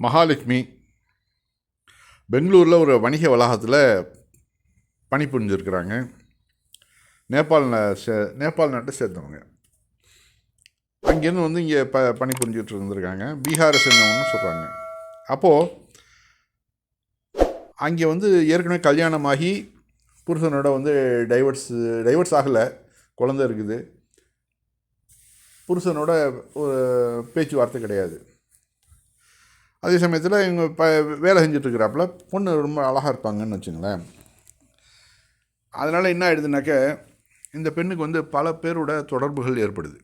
மகாலட்சுமி பெங்களூரில் ஒரு வணிக வளாகத்தில் பணிபுரிஞ்சிருக்கிறாங்க நேபாள் சே- நேபாள் நாட்டை சேர்ந்தவங்க. அங்கேருந்து வந்து இங்கே ப பணிபுரிஞ்சிட்டு இருந்திருக்காங்க. பீகாரை சேர்ந்தவங்கன்னு சொல்கிறாங்க அப்போது அங்கே வந்து ஏற்கனவே கல்யாணமாகி புருஷனோட வந்து டைவர்ஸ் டைவர்ஸ் ஆகலை. குழந்த இருக்குது. புருஷனோட ஒரு பேச்சுவார்த்தை கிடையாது. அதே சமயத்தில் இவங்க ப வேலை செஞ்சிட்டுருக்குறாப்புல பொண்ணு ரொம்ப அழகாக இருப்பாங்கன்னு வச்சுங்களேன். அதனால் என்ன ஆயிடுதுனாக்க இந்த பெண்ணுக்கு வந்து பல பேரோட தொடர்புகள் ஏற்படுது.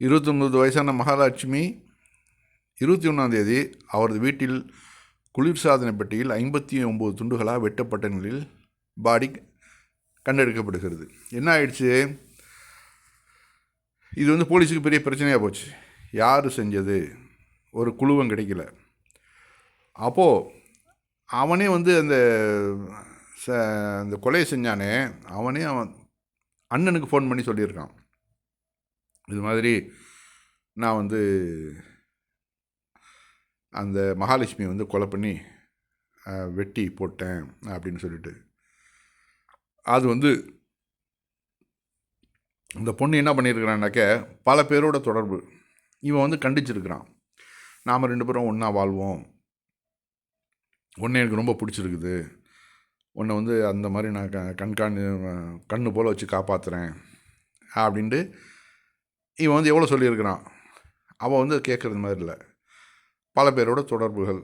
இருபத்தொம்பது வயசான மகாலட்சுமி இருபத்தி ஒன்றாந்தேதி அவரது வீட்டில் குளிர்சாதன பெட்டியில் ஐம்பத்தி ஒம்பது துண்டுகளாக வெட்டப்பட்ட நிலையில் பாடி கண்டெடுக்கப்படுகிறது. என்ன ஆயிடுச்சு? இது வந்து போலீஸுக்கு பெரிய பிரச்சனையாக போச்சு. யார் செஞ்சது? ஒரு குழுவம் கிடைக்கல. அப்போது அவனே வந்து அந்த ச அந்த கொலையை செஞ்சானே அவனே அவன் அண்ணனுக்கு ஃபோன் பண்ணி சொல்லியிருக்கான். இது மாதிரி நான் வந்து அந்த மகாலட்சுமி வந்து கொலை பண்ணி வெட்டி போட்டேன் அப்படின்னு சொல்லிட்டு. அது வந்து இந்த பொண்ணு என்ன பண்ணியிருக்கிறான்னாக்க பல பேரோட தொடர்பு. இவன் வந்து கண்டிச்சிருக்கிறான். நாம் ரெண்டு பேரும் ஒன்றா வாழ்வோம். ஒன்று எனக்கு ரொம்ப பிடிச்சிருக்குது. உன்னை வந்து அந்த மாதிரி நான் க கண்காணி கண்ணு போல் வச்சு காப்பாற்றுறேன் அப்படின்ட்டு இவன் வந்து எவ்வளோ சொல்லியிருக்கிறான்? அவன் வந்து கேட்குறது மாதிரி இல்லை. பல பேரோட தொடர்புகள்.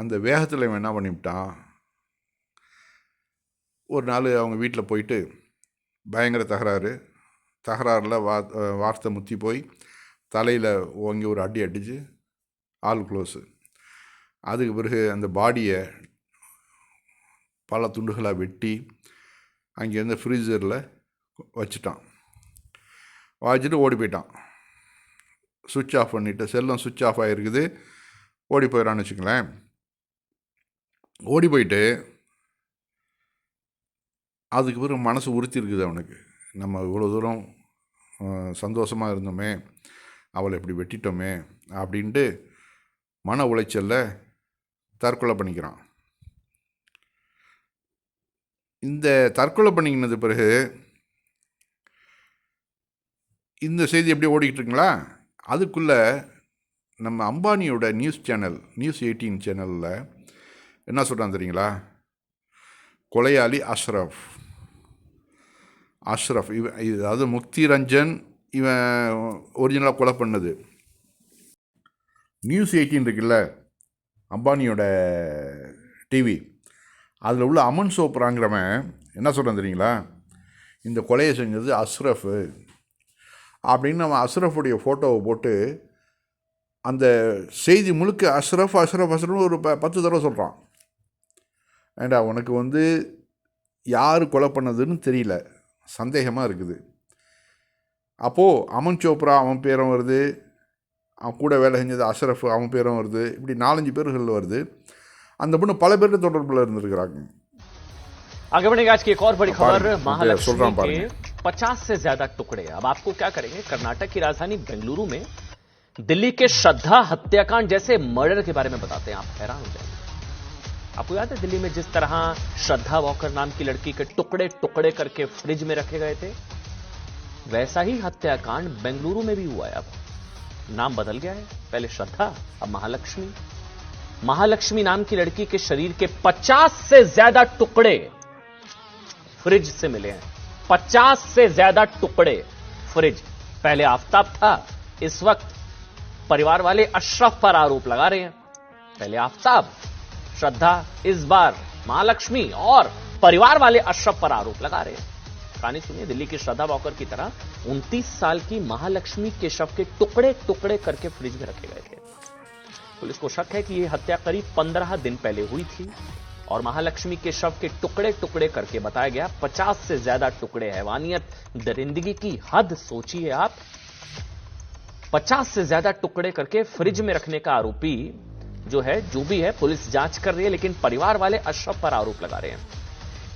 அந்த வேகத்தில் இவன் என்ன பண்ணிவிட்டான்? ஒரு நாள் அவங்க வீட்டில் போயிட்டு பயங்கர தகராறு. தகராறில் வா வார்த்தை முத்தி போய் தலையில் ஓங்கி ஒரு அடி அடித்து ஆல் க்ளோஸு அதுக்கு பிறகு அந்த பாடியை பல துண்டுகளாக வெட்டி அங்கேருந்து ஃப்ரீசரில் வச்சுட்டான். வச்சுட்டு ஓடி போயிட்டான். சுவிட்ச் ஆஃப் பண்ணிவிட்டு செல்லம் சுவிட்ச் ஆஃப் ஆகிருக்குது ஓடி போயிடறான்னு வச்சுங்களேன் ஓடி போயிட்டு அதுக்கு பிறகு மனசு உறுத்தி இருக்குது அவனுக்கு. நம்ம இவ்வளோ தூரம் சந்தோஷமாக இருந்தோமே. அவளை இப்படி வெட்டிட்டோமே அப்படின்ட்டு மன உளைச்சலில் தற்கொலை பண்ணிக்கிறான். இந்த தற்கொலை பண்ணிக்கினது பிறகு இந்த செய்தி எப்படி ஓடிக்கிட்டுருங்களா அதுக்குள்ளே நம்ம அம்பானியோட நியூஸ் சேனல் நியூஸ் எயிட்டீன் சேனலில் என்ன சொல்கிறான் தெரியுங்களா? கொலையாளி அஷ்ரஃப் அஷ்ரஃப் இவன் இது அதாவது முக்தி ரஞ்சன் இவன் ஒரிஜினலாக கொலை பண்ணது. நியூஸ் எயிட்டீன் இருக்குல்ல அம்பானியோட டிவி அதில் உள்ள அமன் சோப்ராங்கிறவன் என்ன சொல்கிறான் தெரியுங்களா? இந்த கொலையை செஞ்சது அஸ்ரஃபு. அப்படின்னு அவன் அஸ்ரஃபுடைய ஃபோட்டோவை போட்டு அந்த செய்தி முழுக்க அஷ்ரஃப் அஷ்ரஃப் அஸ்ரஃப்னு ஒரு ப பத்து தடவை சொல்கிறான் ஏண்டா உனக்கு வந்து யார் கொலை பண்ணதுன்னு தெரியல. சந்தேகமாக இருக்குது. அப்போது அமன் சோப்ரா அவன் பேரும் வருது அவன் கூட வேலை செஞ்சது அஷ்ரஃப் அவன் பேரும் வருது இப்படி நாலஞ்சு பேர்கள் வருது அந்த பொண்ணு பல பேர்கிட்ட தொடர்பில் இருந்திருக்கிறாங்க आगे बढ़ेंगे आज की एक और बड़ी खबर पारेंगे, महालक्ष्मी सुल्तान के पारेंगे। 50 से ज्यादा टुकड़े अब आपको क्या करेंगे कर्नाटक की राजधानी बेंगलुरु में दिल्ली के श्रद्धा हत्याकांड जैसे मर्डर के बारे में बताते हैं आप हैरान हो जाएंगे आपको याद है दिल्ली में जिस तरह श्रद्धा वॉकर नाम की लड़की के टुकड़े टुकड़े करके फ्रिज में रखे गए थे वैसा ही हत्याकांड बेंगलुरु में भी हुआ है अब। नाम बदल गया है। पहले श्रद्धा, अब महालक्ष्मी। महालक्ष्मी नाम की लड़की के शरीर के 50 से ज़्यादा टुकड़े फ्रिज से मिले हैं। 50 से ज़्यादा टुकड़े फ्रिज। पहले आफ्ताब था, इस वक्त परिवार वाले अशरफ पर आरोप लगा रहे हैं। पहले आफ्ताब, श्रद्धा, इस बार महालक्ष्मी और परिवार वाले अशरफ पर आरोप लगा रहे हैं। कहानी सुनिए, दिल्ली की श्रद्धा वॉकर की तरह 29 साल की महालक्ष्मी के शव के टुकड़े टुकड़े करके फ्रिज में रखे गए थे। पुलिस को शक है कि यह हत्या करीब 15 दिन पहले हुई थी और महालक्ष्मी के शव के टुकड़े टुकड़े करके बताया गया 50 से ज़्यादा टुकड़े हैवानियत दरिंदगी की हद सोचिए आप। 50 से ज़्यादा टुकड़े करके फ्रिज में रखने का आरोपी जो है, जो भी है, पुलिस जाँच कर रही है, लेकिन परिवार वाले अशरफ पर आरोप लगा रहे हैं।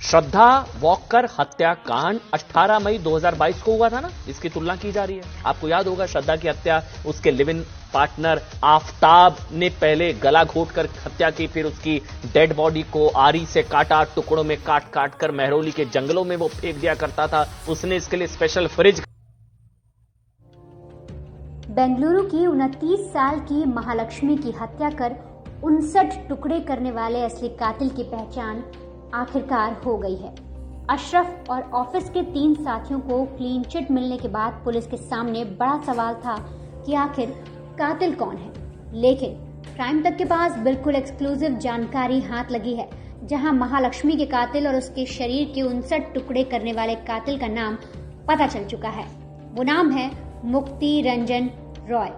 श्रद्धा, वॉकर, हत्याकांड 18 मई 2022 को हुआ था ना? इसकी तुलना की जा रही है। आपको याद होगा, श्रद्धा की हत्या, उसके लिव इन पार्टनर आफ्ताब ने पहले गला घोट कर हत्या की, फिर उसकी डेड बॉडी को आरी से काटा, टुकड़ों में काट काट कर महरौली के जंगलों में वो फेंक दिया करता था। उसने इसके लिए स्पेशल फ्रिज बेंगलुरु की उनतीस साल की महालक्ष्मी की हत्या कर उनसठ टुकड़े करने वाले असली कातिल की पहचान आखिरकार हो गई है। अशरफ और ऑफ़िस के तीन साथियों को क्लीन चिट मिलने के बाद पुलिस के सामने बड़ा सवाल था कि आखिर कातिल कौन है। लेकिन क्राइम तक के पास बिल्कुल एक्सक्लूसिव जानकारी हाथ लगी है, जहाँ महालक्ष्मी के कातिल और उसके शरीर के उनसठ टुकड़े करने वाले कातिल का नाम पता चल चुका है। वो नाम है मुक्ति रंजन रॉय।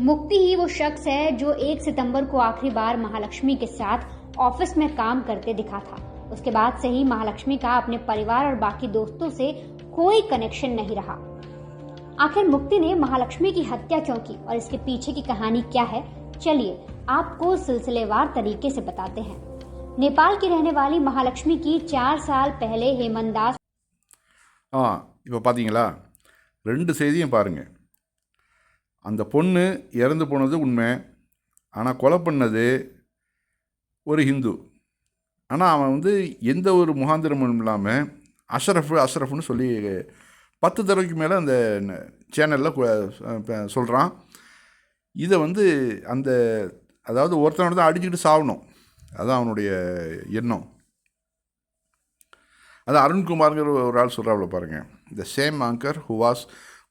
मुक्ति ही वो शख्स है जो 1 सितंबर को आखिरी बार महालक्ष्मी के साथ ऑफ़िस में काम करते दिखा था। उसके बाद से ही महालक्ष्मी का अपने परिवार और बाकी दोस्तों से कोई कनेक्शन नहीं रहा आखिर मुक्ति ने महालक्ष्मी की हत्या क्यों की और इसके पीछे की कहानी क्या है चलिए आपको सिलसिलेवार तरीके से बताते हैं नेपाल की रहने वाली महालक्ष्मी की चार साल पहले हेमंत दास ஆ இப்போ பார்த்தீங்களா ரெண்டு செய்தியும் பாருங்கள் அந்த பொண்ணு இறந்து போனது உண்மை ஆனால் கொலை பண்ணது ஒரு ஹிந்து ஆனால் அவன் வந்து எந்த ஒரு முகாந்திரமும் இல்லாமல் அஷ்ரஃப் அஷ்ரஃப்னு சொல்லி பத்து தடவைக்கு மேலே அந்த சேனலில் சொல்கிறான் இதை வந்து அந்த அதாவது ஒருத்தனோட தான் அடிச்சுக்கிட்டு சாகணும் அதுதான் அவனுடைய எண்ணம். அது அருண்குமார்ங்கிற ஒரு ஆள் சொல்கிறாப்புல பாருங்கள் the same anchor who was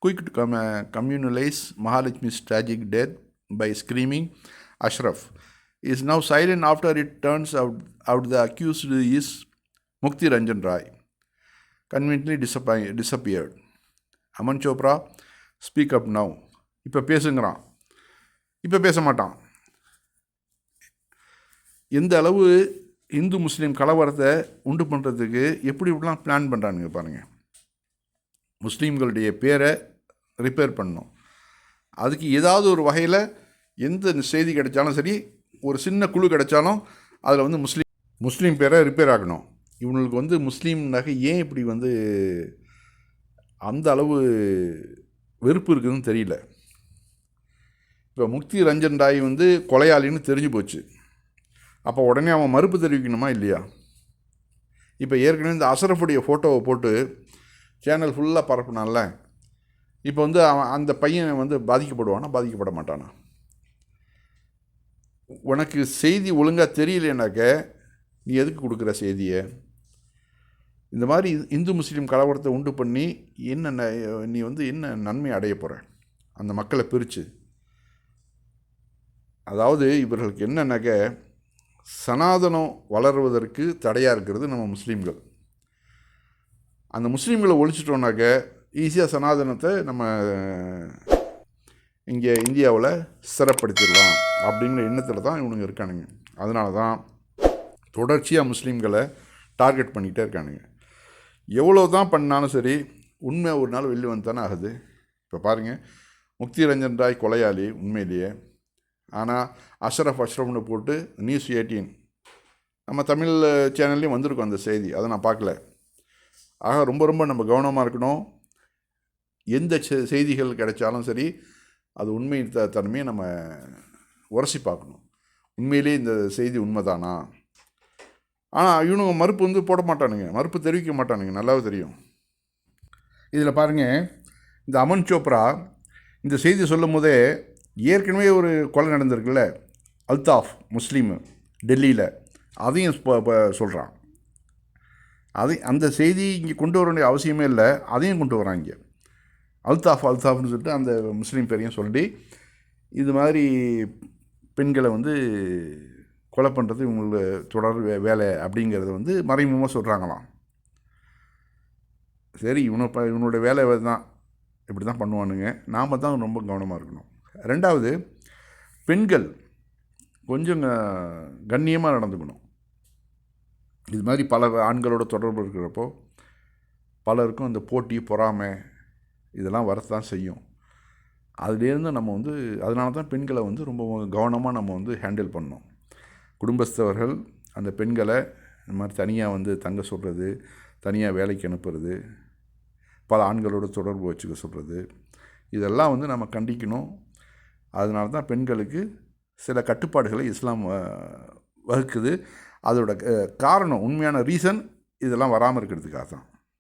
quick to come communalise Mahalakshmi tragic death by screaming Ashraf is now silent after it turns out out the accused is Mukti Ranjan Roy conveniently disappear disappeared Aman Chopra speak up now இப்போ பேசுங்கிறான். இப்போ பேச மாட்டான் எந்த அளவு இந்து முஸ்லீம் கலவரத்தை உண்டு பண்ணுறதுக்கு எப்படி இப்படிலாம் பிளான் பண்ணுறானுங்க பாருங்கள் முஸ்லீம்களுடைய பேரை ரிப்பேர் பண்ணணும். அதுக்கு ஏதாவது ஒரு வகையில் எந்த செய்தி கிடைச்சாலும் சரி ஒரு சின்ன குழு கிடைச்சாலும் அதில் வந்து முஸ்லீம் முஸ்லீம் பேரை ரிப்பேர் ஆகணும். இவங்களுக்கு வந்து முஸ்லீம் நகை ஏன் இப்படி வந்து அந்த அளவு வெறுப்பு இருக்குதுன்னு தெரியல. இப்போ முக்தி ரஞ்சன் ராய் வந்து கொலையாளின்னு தெரிஞ்சு போச்சு. அப்போ உடனே அவன் மறுப்பு தெரிவிக்கணுமா இல்லையா? இப்போ ஏற்கனவே இந்த அசரஃபுடைய ஃபோட்டோவை போட்டு சேனல் ஃபுல்லாக பரப்புனான்ல இப்போ வந்து அவன் அந்த பையன் வந்து பாதிக்கப்படுவானா? பாதிக்கப்பட மாட்டானா? உனக்கு செய்தி ஒழுங்காக தெரியலனாக்க நீ எதுக்கு கொடுக்குற செய்தியை? இந்த மாதிரி இந்து முஸ்லீம் கலவரத்தை உண்டு பண்ணி என்ன நீ வந்து என்ன நன்மை அடைய போகிற அந்த மக்களை பிரித்து அதாவது இவர்களுக்கு என்னன்னாக்க சனாதனம் வளருவதற்கு தடையாக இருக்கிறது நம்ம முஸ்லீம்கள். அந்த முஸ்லீம்களை ஒழிச்சிட்டோம்னாக்க ஈஸியாக சனாதனத்தை நம்ம இங்கே இந்தியாவில் சிறப்படுத்திடலாம் அப்படிங்கிற எண்ணத்தில் தான் இவனுங்க இருக்கானுங்க. அதனால தான் தொடர்ச்சியாக முஸ்லீம்களை டார்கெட் பண்ணிக்கிட்டே இருக்கானுங்க. எவ்வளோ தான் பண்ணாலும் சரி உண்மை ஒரு நாள் வெளியே வந்து தானே ஆகுது. இப்போ பாருங்கள் முக்தி ரஞ்சன் ராய் கொலையாளி உண்மையிலேயே. ஆனால் அஷ்ரஃப் அஷ்ரஃப்னு போட்டு நியூஸ் எயிட்டீன் நம்ம தமிழ் சேனல்லையும் வந்திருக்கோம் அந்த செய்தி. அதை நான் பார்க்கல. ஆக ரொம்ப ரொம்ப நம்ம கவனமாக இருக்கணும். எந்த செ- செய்திகள் கிடைச்சாலும் சரி அது உண்மை த தன்மையை நம்ம உரசி பார்க்கணும். உண்மையிலேயே இந்த செய்தி உண்மைதானா? ஆனால் இவனுங்க மறுப்பு வந்து போட மாட்டானுங்க. மறுப்பு தெரிவிக்க மாட்டானுங்க. நல்லாவே தெரியும். இதில் பாருங்கள் இந்த அமன் சோப்ரா இந்த செய்தி சொல்லும் போதே ஏற்கனவே ஒரு கொலை நடந்திருக்குல்ல? அல்தாஃப் முஸ்லீமு டெல்லியில். அதையும் சொல்கிறான் அதை அந்த செய்தி இங்கே கொண்டு வர வேண்டிய அவசியமே இல்லை. அதையும் கொண்டு வரான் இங்கே. அல்தாஃப் அல்தாஃப்னு சொல்லிட்டு அந்த முஸ்லீம் பேரையும் சொல்லி இது மாதிரி பெண்களை வந்து கொலை பண்ணுறது இவங்களோட தொடர் வே- வேலை அப்படிங்கிறத வந்து மறைமுகமாக சொல்கிறாங்களாம் சரி இவனை ப இவனோட வேலை தான் இப்படி தான் பண்ணுவானுங்க. நாம் தான் ரொம்ப கவனமாக இருக்கணும். ரெண்டாவது பெண்கள் கொஞ்சம் கண்ணியமாக நடந்துக்கணும். இது மாதிரி பல ஆண்களோட தொடர்பு இருக்கிறப்போ பலருக்கும் அந்த போட்டி பொறாமை இதெல்லாம் வரத்தான் செய்யும். அதுலேருந்து நம்ம வந்து அதனால தான் பெண்களை வந்து ரொம்ப கவனமாக நம்ம வந்து ஹேண்டில் பண்ணோம் குடும்பஸ்தவர்கள் அந்த பெண்களை இந்த மாதிரி தனியாக வந்து தங்க சொல்கிறது தனியாக வேலைக்கு அனுப்புறது பல ஆண்களோட தொடர்பு வச்சுக்க சொல்கிறது இதெல்லாம் வந்து நம்ம கண்டிக்கணும். அதனால தான் பெண்களுக்கு சில கட்டுப்பாடுகளை இஸ்லாம் வகுக்குது. அதோட காரணம் உண்மையான ரீசன் இதெல்லாம் வராமல் இருக்கிறதுக்காக தான்